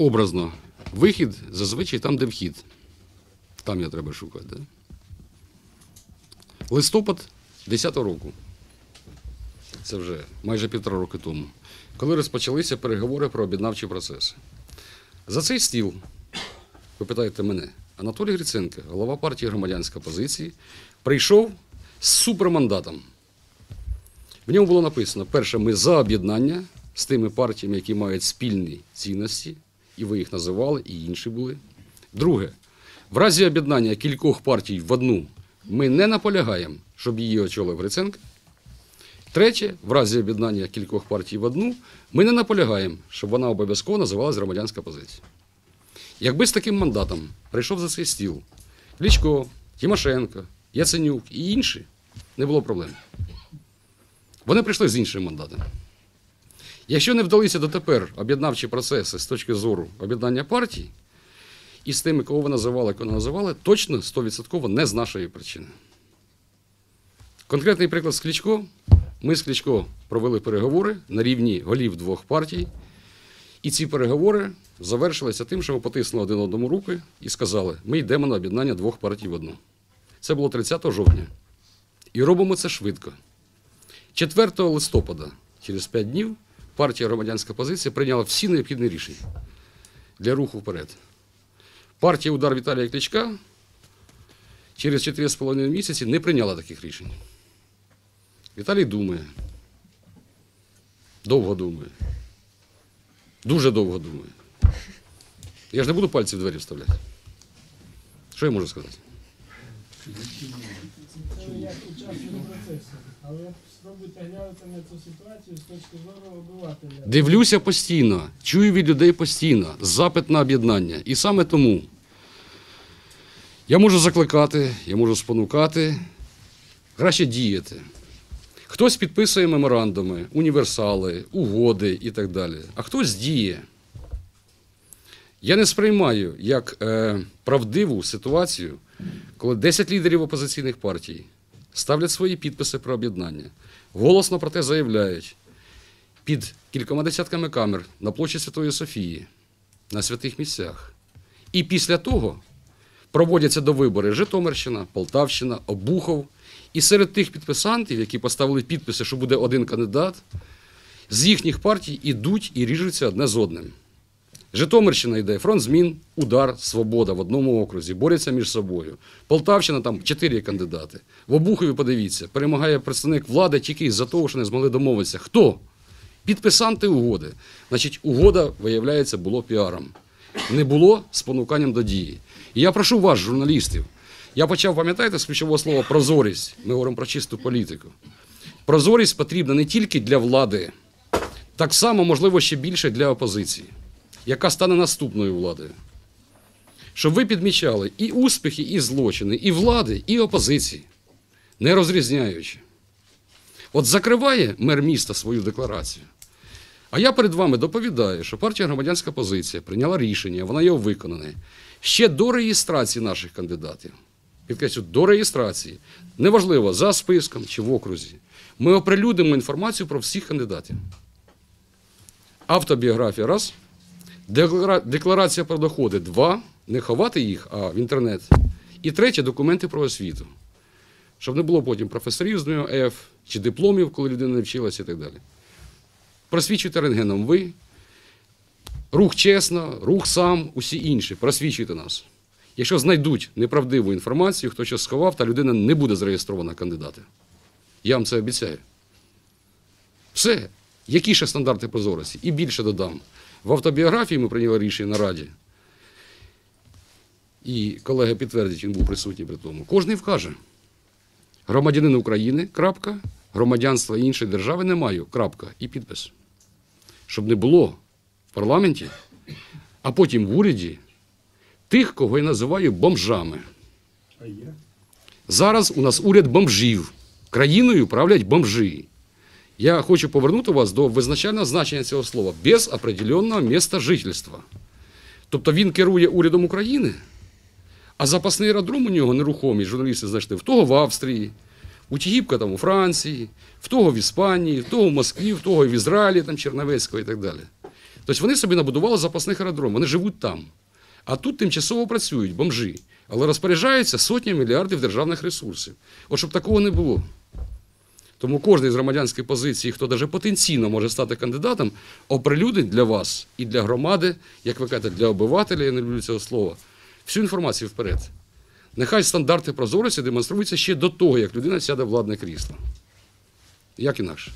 образно, вихід зазвичай там, де вхід. Там я треба шукати. Да? Листопад 10-го року. Це вже майже півтора роки тому, коли розпочалися переговори про об'єднавчі процеси. За цей стіл, ви питаєте мене, Анатолій Гриценко, голова партії громадянська позиції, прийшов з супермандатом. В ньому було написано: перше, ми за об'єднання з тими партіями, які мають спільні цінності, і ви їх називали, і інші були. Друге, в разі об'єднання кількох партій в одну ми не наполягаємо, щоб її очолив Гриценко. Третє, в разі об'єднання кількох партій в одну, ми не наполягаємо, щоб вона обов'язково називалась громадянська позиція. Якби з таким мандатом прийшов за цей стіл Кличко, Тимошенко, Яценюк і інші, не було проблем. Вони прийшли з іншим мандатом. Якщо не вдалися дотепер об'єднавчі процеси з точки зору об'єднання партій, і з тими, кого ви називали, кого називали, точно 100% не з нашої причини. Конкретний приклад з Кличко. Ми з Кличко провели переговори на рівні голів двох партій. І ці переговори завершилися тим, що ми потиснули один одному руки і сказали, ми йдемо на об'єднання двох партій в одну. Це було 30 жовтня. І робимо це швидко. 4 листопада, через 5 днів, партія громадянська позиція прийняла всі необхідні рішення для руху вперед. Партія удар Віталія Кличка через 4,5 місяці не прийняла таких рішень. Віталій думає. Довго думає. Дуже довго думає. Я ж не буду пальці в двері вставляти. Що я можу сказати? Це як учасник процесу. Але спробуйте глянути на цю ситуацію з точки зору обивателя. Дивлюся постійно, чую від людей постійно запит на об'єднання. І саме тому я можу закликати, я можу спонукати, краще діяти. Хтось підписує меморандуми, універсали, угоди і так далі, а хтось діє. Я не сприймаю як е, правдиву ситуацію, коли 10 лідерів опозиційних партій ставлять свої підписи про об'єднання, голосно про те заявляють під кількома десятками камер на площі Святої Софії, на святих місцях. І після того проводяться до вибори Житомирщина, Полтавщина, Обухов. І серед тих підписантів, які поставили підписи, що буде один кандидат, з їхніх партій ідуть і ріжуться одне з одним. Житомирщина йде фронт змін, удар, свобода в одному окрузі, борються між собою. Полтавщина там чотири кандидати. В Обухові, подивіться, перемагає представник влади тільки із-за того, що не змогли домовитися. Хто? Підписанти угоди. Значить, угода, виявляється, було піаром. Не було спонуканням до дії. І я прошу вас, журналістів, я почав, пам'ятаєте, з ключового слова прозорість. Ми говоримо про чисту політику. Прозорість потрібна не тільки для влади, так само, можливо, ще більше для опозиції, яка стане наступною владою. Щоб ви підмічали і успіхи, і злочини, і влади, і опозиції, не розрізняючи. От закриває мер міста свою декларацію. А я перед вами доповідаю, що партія громадянська позиція прийняла рішення, вона його виконане ще до реєстрації наших кандидатів. Підкреслю, до реєстрації. Неважливо, за списком чи в окрузі. Ми оприлюдимо інформацію про всіх кандидатів. Автобіографія раз. Деклара- Декларація про доходи два. Не ховати їх, а в інтернет. І третє документи про освіту. Щоб не було потім професорів з НО чи дипломів, коли людина не вчилася і так далі. Просвічуйте рентгеном ви, рух чесно, рух сам, усі інші. Просвічуйте нас. Якщо знайдуть неправдиву інформацію, хто щось сховав, та людина не буде зареєстрована кандидатом. Я вам це обіцяю. Все. Які ще стандарти прозорості? І більше додам. В автобіографії ми прийняли рішення на Раді. І колега підтвердить, він був присутній при тому. Кожний вкаже. Громадянин України, крапка, громадянства іншої держави не маю, крапка, і підпис. Щоб не було в парламенті, а потім в уряді тих, кого я називаю бомжами. Зараз у нас уряд бомжів. Країною правлять бомжі. Я хочу повернути вас до визначального значення цього слова без определенного міста жительства. Тобто він керує урядом України, а запасний аеродром у нього нерухомий, журналісти знайшли, в того в Австрії, у Тігіпка там у Франції, в того в Іспанії, в того в Москві, в того в Ізраїлі, там Черновецького і так далі. Тобто вони собі набудували запасних аеродром, вони живуть там. А тут тимчасово працюють бомжі, але розпоряджаються сотні мільярдів державних ресурсів. От щоб такого не було. Тому кожен з громадянської позиції, хто навіть потенційно може стати кандидатом, оприлюдить для вас і для громади, як ви кажете, для обивателя, я не люблю цього слова, всю інформацію вперед. Нехай стандарти прозорості демонструються ще до того, як людина сяде в владне крісло. Як інакше?